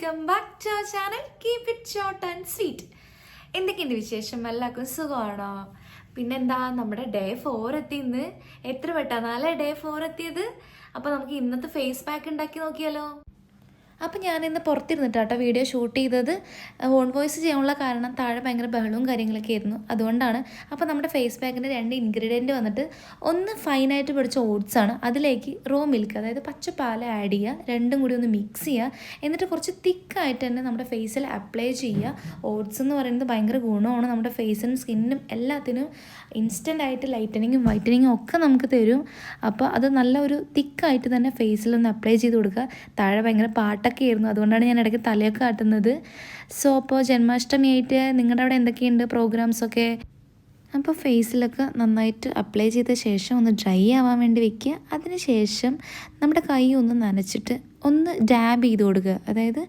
Welcome back to our channel keep it short and sweet എന്തൊക്കെയുണ്ട് വിശേഷം? എല്ലാവർക്കും സുഖമാണോ? പിന്നെന്താ? നമ്മുടെ ഡേ ഫോർ എത്തി ഇന്ന് എത്ര പെട്ടെന്നാലേ ഡേ ഫോർ എത്തിയത്? അപ്പോൾ നമുക്ക് ഇന്നത്തെ ഫേസ് പാക്ക് ഉണ്ടാക്കി നോക്കിയാലോ. അപ്പം ഞാനിന്ന് പുറത്തിരുന്നിട്ടാട്ടോ വീഡിയോ ഷൂട്ട് ചെയ്തത്. ഹോൺ വോയിസ് ചെയ്യാനുള്ള കാരണം താഴെ ഭയങ്കര ബഹളവും കാര്യങ്ങളൊക്കെ ആയിരുന്നു. അതുകൊണ്ടാണ് അപ്പോൾ നമ്മുടെ ഫേസ് പാക്കിന്റെ രണ്ട് ഇൻഗ്രീഡിയന്റ് വന്നിട്ട് ഒന്ന് ഫൈനായിട്ട് പിടിച്ച ഓട്സ് ആണ്. അതിലേക്ക് റോ മിൽക്ക് അതായത് പച്ചപ്പാൽ ആഡ് ചെയ്യുക. രണ്ടും കൂടി ഒന്ന് മിക്സ് ചെയ്യുക. എന്നിട്ട് കുറച്ച് തിക്കായിട്ട് തന്നെ നമ്മുടെ ഫേസിൽ അപ്ലൈ ചെയ്യുക. ഓട്സ് എന്ന് പറയുന്നത് ഭയങ്കര ഗുണമാണ് നമ്മുടെ ഫേസിനും സ്കിന്നിനും എല്ലാത്തിനും. ഇൻസ്റ്റന്റ് ആയിട്ട് ലൈറ്റനിങ്ങും വൈറ്റനിങ്ങും ഒക്കെ നമുക്ക് തരും. അപ്പോൾ അത് നല്ല ഒരു തിക്കായിട്ട് തന്നെ ഫേസിൽ ഒന്ന് അപ്ലൈ ചെയ്ത് കൊടുക്കുക. താഴെ ഭയങ്കര പാട്ടൊക്കെ ആയിരുന്നു അതുകൊണ്ടാണ് ഞാൻ ഇടയ്ക്ക് തലയൊക്കെ കാട്ടുന്നത് സോ അപ്പോൾ ജന്മാഷ്ടമി ആയിട്ട് നിങ്ങളുടെ അവിടെ എന്തൊക്കെയുണ്ട് പ്രോഗ്രാംസൊക്കെ അപ്പോൾ ഫേസിലൊക്കെ നന്നായിട്ട് അപ്ലൈ ചെയ്ത ശേഷം ഒന്ന് ഡ്രൈ ആവാൻ വേണ്ടി വെക്കുക. അതിന് ശേഷം നമ്മുടെ കൈ ഒന്ന് നനച്ചിട്ട് ഒന്ന് ഡാബ് ചെയ്ത് കൊടുക്കുക. അതായത്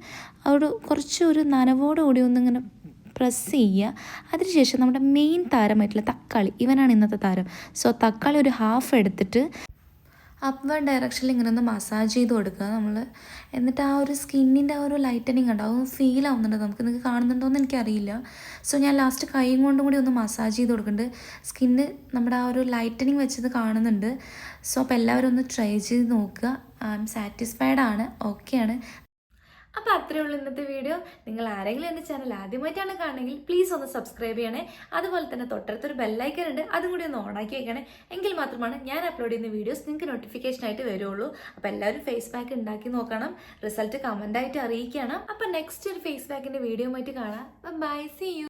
അവിടെ കുറച്ച് ഒരു നനവോടുകൂടി ഒന്നിങ്ങനെ പ്രസ് ചെയ്യുക. അതിനുശേഷം നമ്മുടെ മെയിൻ താരമായിട്ടുള്ള തക്കാളി ഇവനാണ് ഇന്നത്തെ താരം. സോ തക്കാളി ഒരു ഹാഫ് എടുത്തിട്ട് അപ്വേർഡ് ഡയറക്ഷനിൽ ഇങ്ങനെ ഒന്ന് മസാജ് ചെയ്ത് കൊടുക്കുക. നമ്മൾ എന്നിട്ട് ആ ഒരു സ്കിന്നിന്റെ ആ ഒരു ലൈറ്റനിങ് ഉണ്ട് അതൊന്ന് ഫീൽ ആവുന്നുണ്ട്. നമുക്ക് നിങ്ങൾക്ക് കാണുന്നുണ്ടോ എന്ന് എനിക്കറിയില്ല. സോ ഞാൻ ലാസ്റ്റ് കൈയും കൊണ്ടും കൂടി ഒന്ന് മസാജ് ചെയ്ത് കൊടുക്കുന്നുണ്ട്. സ്കിന്ന് നമ്മുടെ ആ ഒരു ലൈറ്റനിങ് വെച്ചത് കാണുന്നുണ്ട്. സോ അപ്പോൾ എല്ലാവരും ഒന്ന് ട്രൈ ചെയ്ത് നോക്കുക. ഐ എം സാറ്റിസ്ഫൈഡ് ആണ്. ഓക്കെയാണ് അപ്പോൾ അത്രയേ ഉള്ളൂ ഇന്നത്തെ വീഡിയോ. നിങ്ങൾ ആരെങ്കിലും എന്റെ ചാനൽ ആദ്യമായിട്ടാണ് കാണുമെങ്കിൽ പ്ലീസ് ഒന്ന് സബ്സ്ക്രൈബ് ചെയ്യണേ. അതുപോലെ തന്നെ തൊട്ടടുത്തൊരു ബെല്ലൈക്കൻ ഉണ്ട്. അതും കൂടി ഒന്ന് ഓണാക്കി വെക്കണേ. എങ്കിൽ മാത്രമാണ് ഞാൻ അപ്ലോഡ് ചെയ്യുന്ന വീഡിയോസ് നിങ്ങൾക്ക് നോട്ടിഫിക്കേഷൻ ആയിട്ട് വരുള്ളൂ. അപ്പോൾ എല്ലാവരും ഫേസ് പാക്ക് ഉണ്ടാക്കി നോക്കണം. റിസൾട്ട് കമന്റായിട്ട് അറിയിക്കണം അപ്പോൾ നെക്സ്റ്റ് ഒരു ഫേസ് പാക്കിന്റെ വീഡിയോ ആയിട്ട് കാണാം. By C U